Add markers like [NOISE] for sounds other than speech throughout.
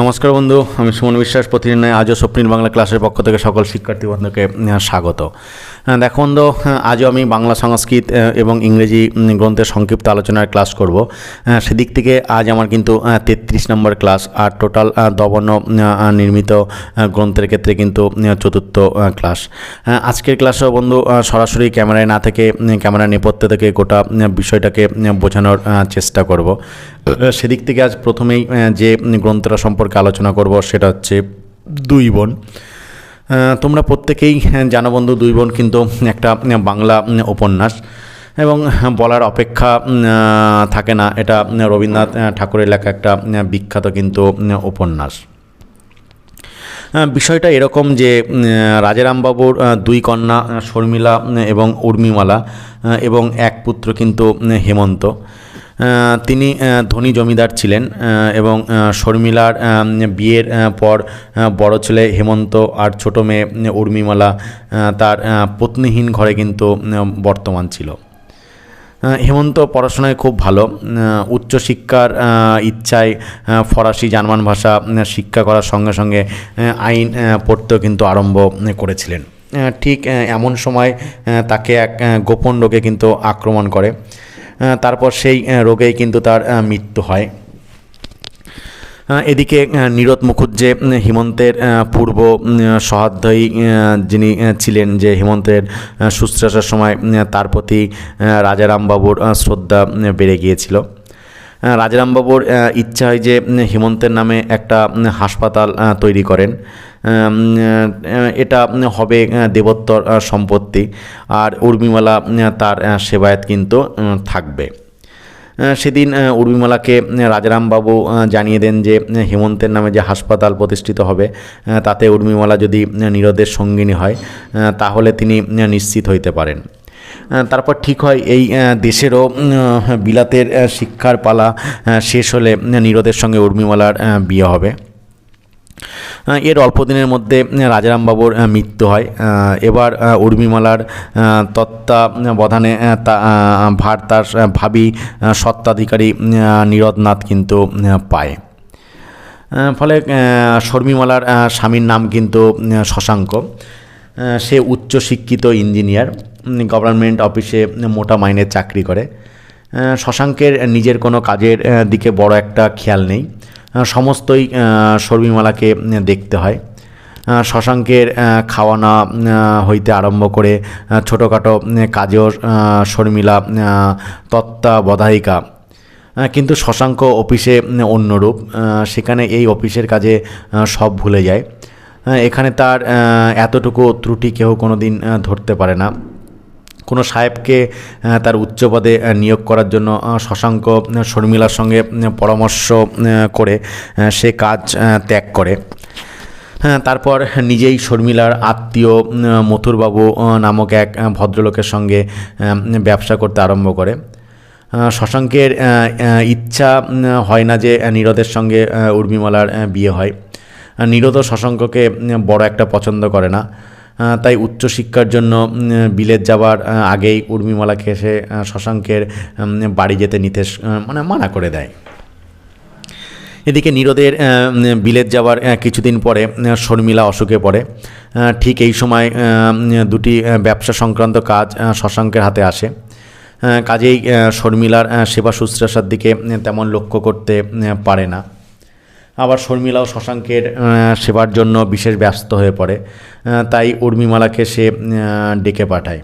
নমস্কার বন্ধু, আমি সুমন বিশ্বাস। প্রতিদিন নয় আজও স্বপ্নীল বাংলা ক্লাসের পক্ষ থেকে সকল শিক্ষার্থী বন্ধুকে স্বাগত। দেখো বন্ধু আজও আমি বাংলা সংস্কৃত এবং ইংরেজি গ্রন্থের সংক্ষিপ্ত আলোচনার ক্লাস করব। সেদিক থেকে আজ আমার কিন্তু তেত্রিশ নম্বর ক্লাস, আর টোটাল দবর্ণ নির্মিত গ্রন্থের ক্ষেত্রে কিন্তু চতুর্থ ক্লাস। আজকের ক্লাসেও বন্ধু সরাসরি ক্যামেরায় না থেকে ক্যামেরা নেপথ্য থেকে গোটা বিষয়টাকে বোঝানোর চেষ্টা করব। সেদিক থেকে আজ প্রথমেই যে গ্রন্থটা সম্পর্কে আলোচনা করব সেটা হচ্ছে দুই বোন। তোমরা প্রত্যেকেই জানো বন্ধু, দুই বোন কিন্তু একটা বাংলা উপন্যাস এবং বলার অপেক্ষা থাকে না। এটা রবীন্দ্রনাথ ঠাকুরের লেখা একটা বিখ্যাত কিন্তু উপন্যাস। বিষয়টা এরকম যে রাজারামবাবুর দুই কন্যা, শর্মিলা এবং উর্মিমালা এবং এক পুত্র কিন্তু হেমন্ত। তিনি ধনী জমিদার ছিলেন এবং শর্মিলার বিয়ের পর বড় ছেলে হেমন্ত আর ছোট মেয়ে উর্মিমালা তার পত্নীহীন ঘরে কিন্তু বর্তমান ছিল। হেমন্ত পড়াশোনায় খুব ভালো উচ্চশিক্ষার ইচ্ছায় ফরাসি জার্মান ভাষা শিক্ষা করার সঙ্গে সঙ্গে আইন পড়তেও কিন্তু আরম্ভ করেছিলেন। ঠিক এমন সময় তাকে এক গোপন রোগে কিন্তু আক্রমণ করে। তারপর সেই রোগেই কিন্তু তার মৃত্যু হয়। এদিকে নীরদ মুখুজ্জে হিমন্তের পূর্ব সহাধ্যায়ী যিনি ছিলেন যে হিমন্তের শুশ্রূষার সময় তার প্রতি রাজারামবাবুর শ্রদ্ধা বেড়ে গিয়েছিল। রাজারামবাবুর ইচ্ছা হয় যে হেমন্তের নামে একটা হাসপাতাল তৈরি করেন। এটা হবে দেবোত্তর সম্পত্তি। আর উর্মিমালা তার সেবায়ত কিন্তু থাকবে। সেদিন উর্মিমালাকে রাজারামবাবু জানিয়ে দেন যে হেমন্তের নামে যে হাসপাতাল প্রতিষ্ঠিত হবে তাতে উর্মিমালা যদি নীরদের সঙ্গিনী হয় তাহলে তিনি নিশ্চিত হইতে পারেন। তারপর ঠিক হয় এই দেশেরও বিলাতের শিক্ষার পালা শেষ হলে নীরদের সঙ্গে উর্মিমালার বিয়ে হবে। এর অল্প দিনের মধ্যে রাজারামবাবুর মৃত্যু হয়। এবার উর্মিমালার তত্ত্বাবধানে তা ভার তার ভাবি সত্ত্বাধিকারী নীরদনাথ কিন্তু পায়। ফলে শর্মিমালার স্বামীর নাম কিন্তু শশাঙ্ক। সে উচ্চশিক্ষিত ইঞ্জিনিয়ার। গভর্নমেন্ট অফিসে মোটা মাইনের চাকরি করে। শশাঙ্কের নিজের কোনো কাজের দিকে বড় একটা খেয়াল নেই। সমস্তই শর্মিমালাকে দেখতে হয়। শশাঙ্কের খাওয়ানো হইতে আরম্ভ করে ছোটোখাটো কাজেও শর্মিলা তত্ত্বাবধায়িকা। কিন্তু শশাঙ্ক অফিসে অন্যরূপ। সেখানে এই অফিসের কাজে সব ভুলে যায়। এখানে তার এতটুকু ত্রুটি কেউ কোনো দিন ধরতে পারে না। কোনো সাহেবকে তার উচ্চ পদে নিয়োগ করার জন্য শশাঙ্ক শর্মিলার সঙ্গে পরামর্শ করে সে কাজ ত্যাগ করে। তারপর নিজেই শর্মিলার আত্মীয় মথুরবাবু নামক এক ভদ্রলোকের সঙ্গে ব্যবসা করতে আরম্ভ করে। শশাঙ্কের ইচ্ছা হয় না যে নীরদের সঙ্গে উর্মিমালার বিয়ে হয়। আহ, নীরদও শশাঙ্ককে বড় একটা পছন্দ করে না। তাই উচ্চশিক্ষার জন্য বিলেত যাওয়ার আগেই উর্মিমালাকে আহ, শশাঙ্কের বাড়ি যেতে নিতে মানে মানা করে দেয়। এদিকে নীরদের বিলেত যাওয়ার কিছুদিন পরে শর্মিলা অসুখে পড়ে। ঠিক এই সময় দুটি ব্যবসা সংক্রান্ত কাজ শশাঙ্কের হাতে আসে। কাজেই শর্মিলার সেবা শুশ্রূষার দিকে তেমন লক্ষ্য করতে পারে না। আবার শর্মিলাও শশাঙ্কের সেবার জন্য বিশেষ ব্যস্ত হয়ে পড়ে তাই উর্মিমালাকে সে ডেকে পাঠায়।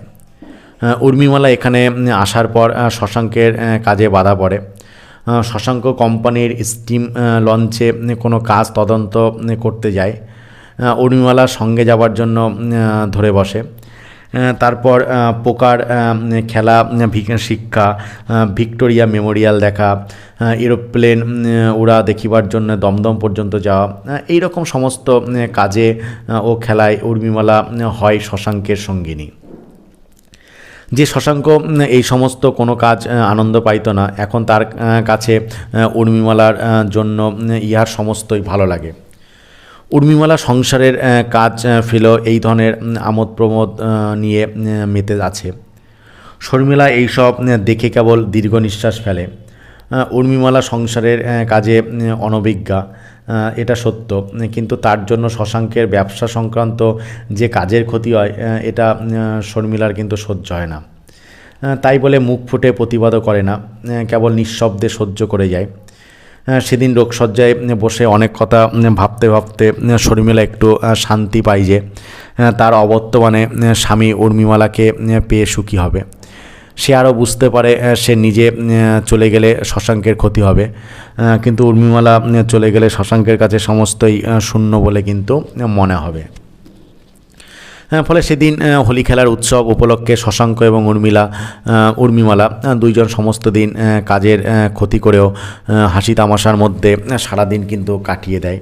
উর্মিমালা এখানে আসার পর শশাঙ্কের কাজে বাধা পড়ে। শশাঙ্ক কোম্পানির স্টিম লঞ্চে কোনো কাজ তদন্ত করতে যায়। উর্মিমালা সঙ্গে যাওয়ার জন্য ধরে বসে। তারপর পোকার খেলা শিক্ষা ভিক্টোরিয়া মেমোরিয়াল দেখা এরোপ্লেন উড়া দেখিবার জন্য দমদম পর্যন্ত যাওয়া এই রকম সমস্ত কাজে ও খেলায় উর্মিমালা হয় শশাঙ্কের সঙ্গিনী। যে শশাঙ্ক এই সমস্ত কোনো কাজ আনন্দ পাইত না, এখন তার কাছে উর্মিমালার জন্য ইহার সমস্তই ভালো লাগে। উর্মিমালা সংসারের কাজ ফেল এই ধরনের আমোদ প্রমোদ নিয়ে মেতে আছে শর্মিলা এইসব দেখে কেবল দীর্ঘ নিঃশ্বাস ফেলে। উর্মিমালা সংসারের কাজে অনভিজ্ঞা এটা সত্য। কিন্তু তার জন্য শশাঙ্কের ব্যবসা সংক্রান্ত যে কাজের ক্ষতি হয় এটা শর্মিলার কিন্তু সহ্য হয় না। তাই বলে মুখ ফুটে প্রতিবাদও করে না। কেবল নিঃশব্দে সহ্য করে যায়। সেদিন রোগসজ্জায় বসে অনেক কথা ভাবতে ভাবতে শর্মিলা একটু শান্তি পাই যে তার অবর্তমানে স্বামী উর্মিমালাকে পেয়ে সুখী হবে। সে আরও বুঝতে পারে সে নিজে চলে গেলে শশাঙ্কের ক্ষতি হবে। কিন্তু উর্মিমালা চলে গেলে শশাঙ্কের কাছে সমস্তই শূন্য বলে কিন্তু মনে হবে। ফলে সেদিন হোলি খেলার উৎসব উপলক্ষে শশাঙ্ক এবং উর্মিলা উর্মিমালা দুইজন সমস্ত দিন কাজের ক্ষতি করেও হাসি তামাশার মধ্যে সারাদিন কিন্তু কাটিয়ে দেয়।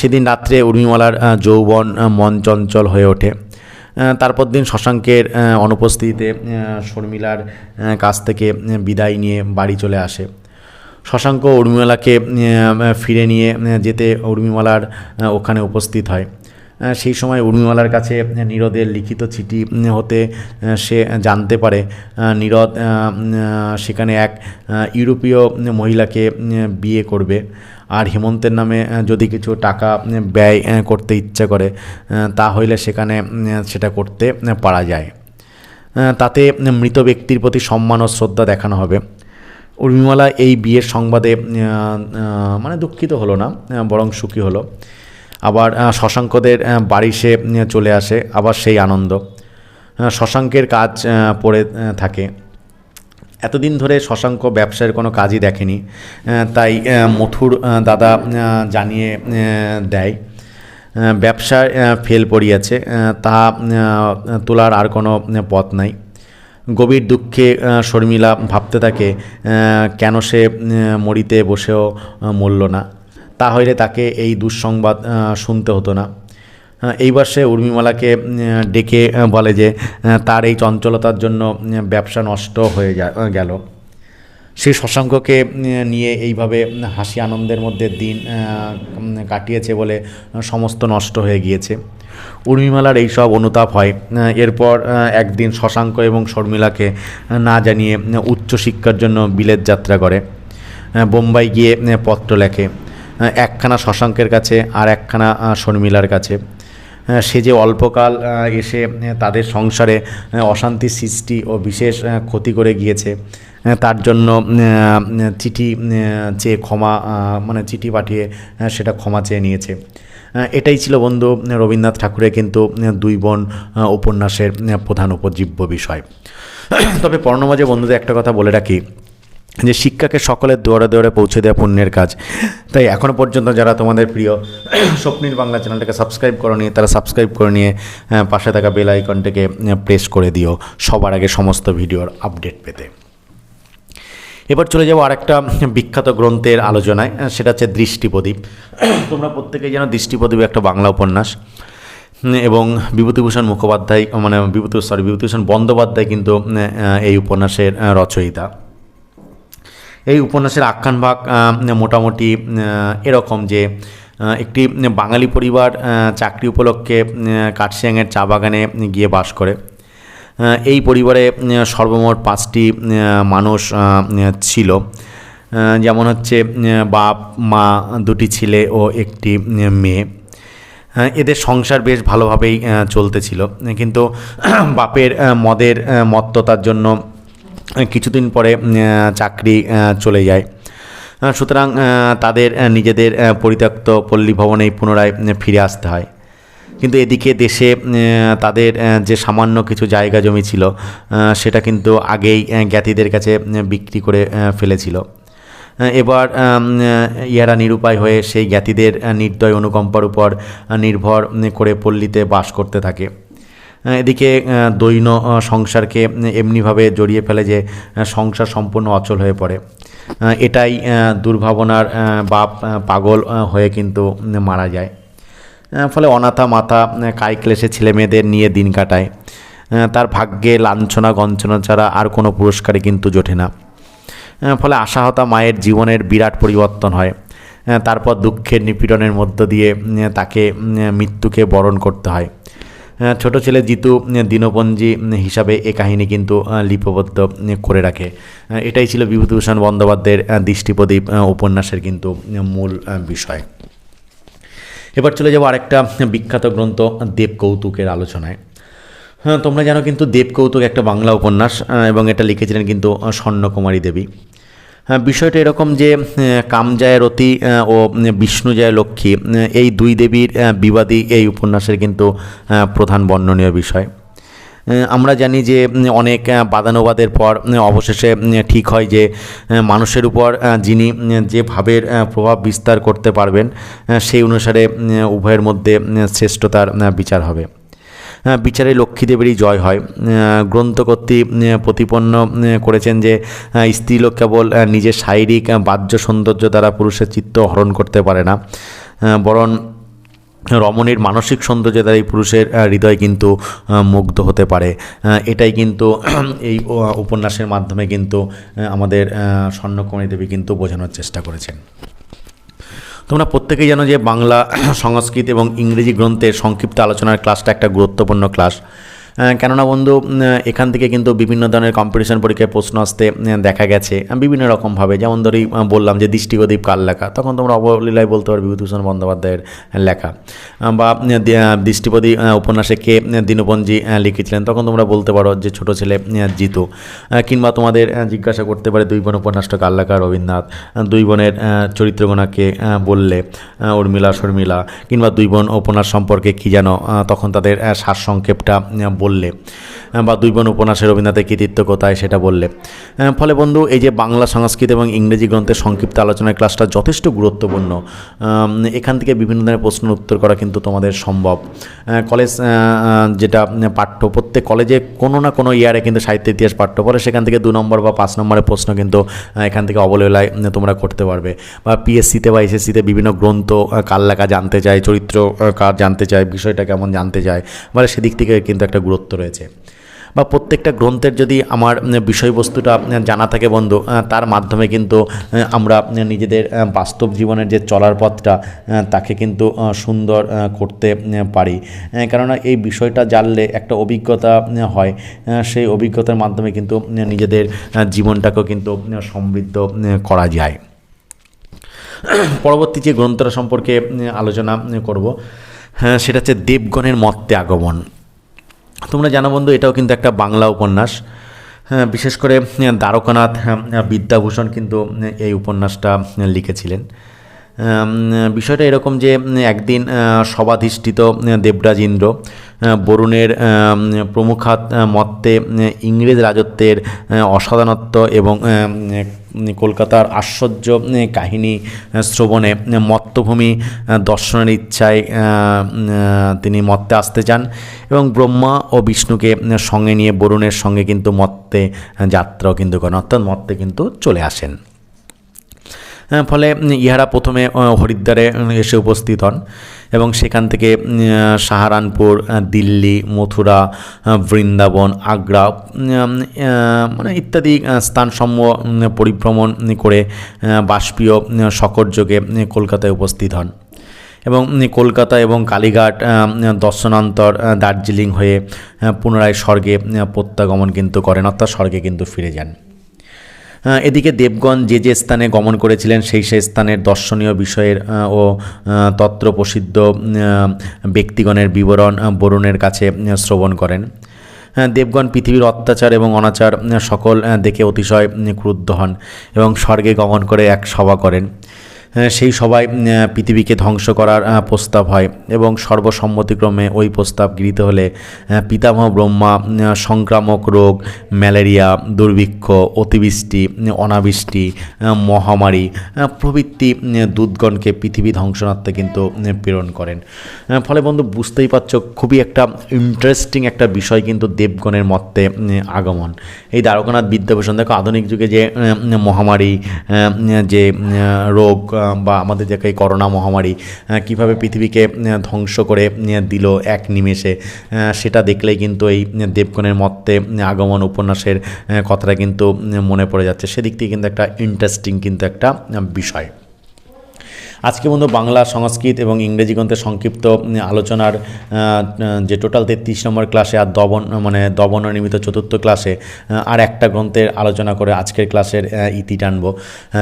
সেদিন রাত্রে উর্মিমালার যৌবন মন চঞ্চল হয়ে ওঠে। তারপর দিন শশাঙ্কের অনুপস্থিতিতে শর্মিলার কাছ থেকে বিদায় নিয়ে বাড়ি চলে আসে। শশাঙ্ক উর্মিমালাকে ফিরে নিয়ে যেতে উর্মিমালার ওখানে উপস্থিত হয়। সেই সময় উর্মিমালার কাছে নীরদের লিখিত চিঠি হতে সে জানতে পারে। নীরদ সেখানে এক ইউরোপীয় মহিলাকে বিয়ে করবে। আর হেমন্তের নামে যদি কিছু টাকা ব্যয় করতে ইচ্ছা করে আহ, তা হইলে সেখানে সেটা করতে পারা যায়। তাতে মৃত ব্যক্তির প্রতি সম্মান ও শ্রদ্ধা দেখানো হবে। উর্মিমালা এই বিয়ের সংবাদে মানে দুঃখিত হলো না বরং সুখী হলো। আবার শশাঙ্কদের বাড়ি সে চলে আসে, আবার সেই আনন্দ। শশাঙ্কের কাজ পড়ে থাকে। এতদিন ধরে শশাঙ্ক ব্যবসার কোনো কাজই দেখেনি তাই মথুর দাদা জানিয়ে দেয়। ব্যবসায় ফেল পড়িয়াছে তা তোলার আর কোনো পথ নাই। গভীর দুঃখে শর্মিলা ভাবতে থাকে কেন সে মরিতে বসেও মরল না। তা হইলে তাকে এই দুঃসংবাদ শুনতে হতো না। এইবার সে উর্মিমালাকে ডেকে বলে যে তার এই চঞ্চলতার জন্য ব্যবসা নষ্ট হয়ে যা- গেল। সে শশাঙ্ককে নিয়ে এইভাবে হাসি আনন্দের মধ্যে দিন কাটিয়েছে বলে সমস্ত নষ্ট হয়ে গিয়েছে। উর্মিমালার এইসব অনুতাপ হয় এরপর একদিন শশাঙ্ক এবং শর্মিলাকে না জানিয়ে, উচ্চশিক্ষার জন্য বিলেত যাত্রা করে। বোম্বাই গিয়ে পত্র লেখে। একখানা শশাঙ্কের কাছে আর একখানা শর্মিলার কাছে। সে যে অল্পকাল এসে তাদের সংসারে অশান্তি সৃষ্টি ও বিশেষ ক্ষতি করে গিয়েছে। তার জন্য চিঠি চেয়ে ক্ষমা মানে চিঠি পাঠিয়ে সেটা ক্ষমা চেয়ে নিয়েছে। এটাই ছিল বন্ধু, রবীন্দ্রনাথ ঠাকুরের কিন্তু দুই বোন উপন্যাসের প্রধান উপজীব্য বিষয়। [CLEARS THROAT] তবে পর্ণমাঝে বন্ধুদের একটা কথা বলে রাখি যে শিক্ষাকে সকলের দুয়ারে দুয়ারে পৌঁছে দেওয়া পুণ্যের কাজ। তাই এখনও পর্যন্ত যারা তোমাদের প্রিয় [CLEARS THROAT] স্বপ্নির বাংলা চ্যানেলটাকে সাবস্ক্রাইব করে নিয়ে তারা সাবস্ক্রাইব করে নিয়ে পাশে থাকা বেল আইকনটাকে প্রেস করে দিও সবার আগে সমস্ত ভিডিওর আপডেট পেতে। এবার চলে যাব আরেকটা বিখ্যাত গ্রন্থের আলোচনায় সেটা হচ্ছে দৃষ্টিপ্রদীপ। [CLEARS THROAT] তোমরা প্রত্যেকেই যেন দৃষ্টিপ্রদীপ একটা বাংলা উপন্যাস। এবং বিভূতিভূষণ মুখোপাধ্যায় মানে বিভূতি সরি বিভূতিভূষণ বন্দ্যোপাধ্যায় কিন্তু এই উপন্যাসের রচয়িতা। এই উপন্যাসের আখ্যান ভাগ মোটামুটি এরকম যে একটি বাঙালি পরিবার চাকরি উপলক্ষে আহ, চা বাগানে গিয়ে বাস করে। এই পরিবারে সর্বমোট পাঁচটি মানুষ ছিল। যেমন হচ্ছে বাপ মা দুটি ছেলে ও একটি মেয়ে। এদের সংসার বেশ ভালোভাবেই চলতেছিল কিন্তু বাপের মদের মত্ততার জন্য কিছুদিন পরে চাকরি চলে যায়। সুতরাং তাদের নিজেদের পরিত্যক্ত পল্লী ভবনেই পুনরায় ফিরে আসতে হয়। কিন্তু এদিকে দেশে তাদের যে সামান্য কিছু জায়গা জমি ছিল সেটা কিন্তু আগেই জ্ঞাতিদের কাছে বিক্রি করে ফেলেছিল। এবার ইয়ারা নিরুপায় হয়ে সেই জ্ঞাতিদের নির্দয় অনুকম্পার উপর নির্ভর করে পল্লীতে বাস করতে থাকে। এদিকে দৈন সংসারকে এমনিভাবে জড়িয়ে ফেলে যে সংসার সম্পূর্ণ অচল হয়ে পড়ে। এটাই দুর্ভাবনার বাপ পাগল হয়ে কিন্তু মারা যায়। ফলে অনাথা মাথা কায় ক্লেশে ছেলে মেয়েদের নিয়ে দিন কাটায়। তার ভাগ্যে লাঞ্ছনা গঞ্চনা ছাড়া আর কোনো পুরস্কারই কিন্তু জোটে না। ফলে আশাহতা মায়ের জীবনের বিরাট পরিবর্তন হয়। তারপর দুঃখের নিপীড়নের মধ্য দিয়ে তাকে মৃত্যুকে বরণ করতে হয়। ছোট ছেলে জিতু দিনপঞ্জি হিসাবে এ কাহিনী কিন্তু লিপিবদ্ধ করে রাখে। এটাই ছিল বিভূতিভূষণ বন্দ্যোপাধ্যায়ের দৃষ্টিপ্রদীপ উপন্যাসের কিন্তু মূল বিষয়। এবার চলে যাব আরেকটা বিখ্যাত গ্রন্থ, দেব কৌতুকের আলোচনায়। হ্যাঁ তোমরা জানো কিন্তু দেবকৌতুক একটা বাংলা উপন্যাস এবং এটা লিখেছিলেন কিন্তু স্বর্ণকুমারী দেবী। বিষয়টা এরকম যে কামজায় রতি ও বিষ্ণুজয় লক্ষ্মী এই দুই দেবীর বিবাদী এই উপন্যাসের কিন্তু প্রধান বর্ণনীয় বিষয়। আমরা জানি যে অনেক বাদানুবাদের পর অবশেষে ঠিক হয় যে মানুষের উপর যিনি যে ভাবের প্রভাব বিস্তার করতে পারবেন সেই অনুসারে উভয়ের মধ্যে শ্রেষ্ঠতার বিচার হবে। বিচারে লক্ষ্মীদেবেরই জয় হয়। আহ, গ্রন্থ কর্তৃক প্রতিপন্ন করেছেন যে স্ত্রীলোক কেবল নিজের শারীরিক বাহ্য সৌন্দর্য দ্বারা পুরুষের চিত্ত হরণ করতে পারে না। বরং রমণীর মানসিক সৌন্দর্য দ্বারা এই পুরুষের হৃদয় কিন্তু মুগ্ধ হতে পারে। এটাই কিন্তু [CLEARS THROAT] এই উপন্যাসের মাধ্যমে কিন্তু আমাদের স্বর্ণকুমারী দেবী কিন্তু বোঝানোর চেষ্টা করেছেন। তোমরা প্রত্যেকেই জানো যে বাংলা সংস্কৃত এবং ইংরেজি গ্রন্থের সংক্ষিপ্ত আলোচনার ক্লাসটা একটা গুরুত্বপূর্ণ ক্লাস। কেননা বন্ধু এখান থেকে কিন্তু বিভিন্ন ধরনের কম্পিটিশন পরীক্ষায় প্রশ্ন আসতে দেখা গেছে বিভিন্ন রকমভাবে। যেমন ধরি বললাম যে দৃষ্টিপ্রদীপ কার লেখা? তখন তোমরা অবলীলায় বলতে পারবে বিভূতিভূষণ বন্দ্যোপাধ্যায়ের লেখা। বা উম, দি- আহ, দৃষ্টিপ্রদীপ আহ, উপন্যাসে কে দীনপঞ্জি লিখেছিলেন তখন তোমরা বলতে পারো যে ছোট ছেলে জিতু। কিংবা তোমাদের জিজ্ঞাসা করতে পারে দুই বোন উপন্যাসটা কার লেখা? রবীন্দ্রনাথ। দুই বোনের আহ, বললে উর্মিলা শর্মিলা। কিংবা দুই বোন উপন্যাস সম্পর্কে কী আহ, তখন তাদের সারসংক্ষেপটা বললে। বা দুই বোন উপন্যাসের রবীন্দ্রনাথের কৃতিত্ব কোথায় সেটা বললে। ফলে বন্ধু, এই যে বাংলা সংস্কৃত এবং ইংরেজি গ্রন্থের সংক্ষিপ্ত আলোচনার ক্লাসটা যথেষ্ট গুরুত্বপূর্ণ। এখান থেকে বিভিন্ন ধরনের প্রশ্নের উত্তর করা কিন্তু তোমাদের সম্ভব। কলেজ যেটা পাঠ্য, প্রত্যেক কলেজে কোনো না কোনো ইয়ারে কিন্তু সাহিত্য, ইতিহাস, পাঠ্য পড়ে, সেখান থেকে দু নম্বর বা পাঁচ নম্বরের প্রশ্ন কিন্তু এখান থেকে অবলীলায় তোমরা করতে পারবে। বা পিএসসিতে বা এসএসসিতে বিভিন্ন গ্রন্থ কার লেখা জানতে চায় চরিত্র কার জানতে চায়, বিষয়টা কেমন জানতে চায় মানে সেদিক থেকে কিন্তু একটা গুরুত্ব রয়েছে। বা প্রত্যেকটা গ্রন্থের যদি আমার বিষয়বস্তুটা জানা থাকে বন্ধু তার মাধ্যমে কিন্তু আমরা নিজেদের বাস্তব জীবনের যে চলার পথটা তাকে কিন্তু সুন্দর করতে পারি। কেননা এই বিষয়টা জানলে একটা অভিজ্ঞতা হয় সেই অভিজ্ঞতার মাধ্যমে কিন্তু নিজেদের জীবনটাকেও কিন্তু সমৃদ্ধ করা যায়। পরবর্তী যে গ্রন্থটা সম্পর্কে আলোচনা করব হ্যাঁ সেটা হচ্ছে দেবগণের মর্তে আগমন। তোমরা জানো বন্ধু এটাও কিন্তু একটা বাংলা উপন্যাস। হ্যাঁ, বিশেষ করে দ্বারকানাথ বিদ্যাভূষণ কিন্তু এই উপন্যাসটা লিখেছিলেন। বিষয়টা এরকম যে একদিন আহ, সভাধিষ্ঠিত দেবরাজ ইন্দ্র বরুণের প্রমুখাত মত্তে ইংরেজ রাজত্বের অসাধারণত্ব এবং কলকাতার আশ্চর্য কাহিনী শ্রবণে মত্তভূমি দর্শনের ইচ্ছায় তিনি মত্তে আসতে চান এবং ব্রহ্মা ও বিষ্ণুকে সঙ্গে নিয়ে বরুণের সঙ্গে কিন্তু মত্তে যাত্রাও কিন্তু করেন, অর্থাৎ মত্তে কিন্তু চলে আসেন। ফলে ইহারা প্রথমে হরিদ্বারে এসে উপস্থিত হন এবং সেখান থেকে সাহারানপুর দিল্লি, মথুরা বৃন্দাবন, আগ্রা মানে ইত্যাদি স্থানসমূহ পরিভ্রমণ করে বাষ্পীয় সকর যোগে কলকাতায় উপস্থিত হন। এবং কলকাতা এবং কালীঘাট দর্শনান্তর দার্জিলিং হয়ে পুনরায় স্বর্গে প্রত্যাগমন কিন্তু করেন, অর্থাৎ স্বর্গে কিন্তু ফিরে যান। এদিকে দেবগণ যে যে স্থানে গমন করেছিলেন, সেই সেই স্থানের দর্শনীয় বিষয়ের ও তত্র প্রসিদ্ধ ব্যক্তিগণের বিবরণ বরুণের কাছে শ্রবণ করেন। দেবগণ পৃথিবীর অত্যাচার এবং অনাচার সকল দেখে অতিশয় ক্রুদ্ধ হন এবং স্বর্গে গমন করে এক সভা করেন। সেই সবাই পৃথিবীকে ধ্বংস করার প্রস্তাব হয় এবং সর্বসম্মতিক্রমে ওই প্রস্তাব গৃহীত হলে পিতামহ ব্রহ্মা সংক্রামক রোগ ম্যালেরিয়া দুর্ভিক্ষ অতিবৃষ্টি অনাবৃষ্টি মহামারী প্রভৃতি উম, দূতগণকে পৃথিবী ধ্বংসনার্থে কিন্তু প্রেরণ করেন। ফলে বন্ধু বুঝতেই পারছ খুবই একটা ইন্টারেস্টিং একটা বিষয় কিন্তু দেবগণের মতে আগমন। এই দ্বারকানাথ বিদ্যাভূষণ দেখো আধুনিক যুগে যে মহামারী যে রোগ বা আমাদের যে এই করোনা মহামারী কীভাবে কীভাবে পৃথিবীকে ধ্বংস করে দিল এক নিমেষে সেটা দেখলেই কিন্তু এই দেবগণের মত্তে আগমন উপন্যাসের কথাটা কিন্তু মনে পড়ে যাচ্ছে। সেদিক থেকে কিন্তু একটা ইন্টারেস্টিং কিন্তু একটা বিষয়। আজকে বন্ধু বাংলা সংস্কৃত এবং ইংরেজি গ্রন্থের সংক্ষিপ্ত আলোচনার যে টোটাল তেত্রিশ নম্বর ক্লাসে আর দবন মানে দবন নির্মিত চতুর্থ ক্লাসে আর একটা গ্রন্থের আলোচনা করে আজকের ক্লাসের ইতি টানবো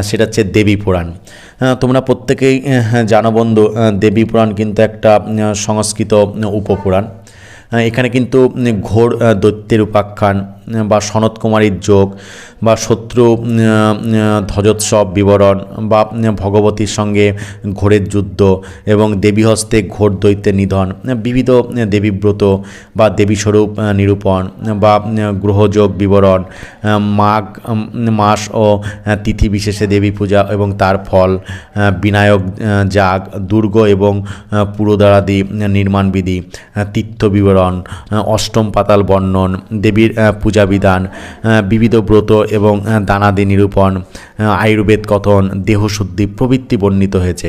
সেটা হচ্ছে দেবী পুরাণ। তোমরা প্রত্যেকেই জানো বন্ধু দেবী পুরাণ কিন্তু একটা সংস্কৃত উপপুরাণ এখানে কিন্তু ঘোর দৈত্যের উপাখ্যান বা সনত কুমারীর যোগ বা শত্রু ধ্বজোৎসব বিবরণ বা ভগবতীর সঙ্গে ঘোরের যুদ্ধ এবং দেবী হস্তে ঘোর দৈত্যের নিধন, বিবিধ দেবীব্রত বা দেবীস্বরূপ নিরূপণ বা গ্রহযোগ বিবরণ মাঘ মাস ও তিথি বিশেষে দেবী পূজা এবং তার ফল বিনায়ক যাগ, দুর্গ এবং পুরোদারাদি নির্মাণ বিধি তীর্থ বিবরণ অষ্টম পাতাল বর্ণন, দেবীর পূজা বিধান আহ, বিবিধ ব্রত এবং দানাদি নিরূপণ আয়ুর্বেদ কথন দেহশুদ্ধি প্রভৃতি বর্ণিত হয়েছে।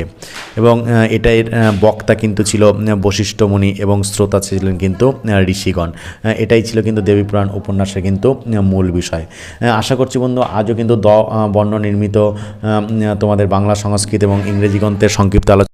এবং আহ, এটা এর আহ, বক্তা কিন্তু ছিল আহ, বশিষ্ঠ মুনি এবং শ্রোতা ছিলেন কিন্তু ঋষিগণ। এটাই ছিল কিন্তু দেবী পুরাণ উপন্যাসের কিন্তু মূল বিষয়। আশা করছি বন্ধু আজও কিন্তু দ বর্ণ নির্মিত তোমাদের বাংলা সংস্কৃত এবং ইংরেজি গ্রন্থের সংক্ষিপ্ত আলোচনা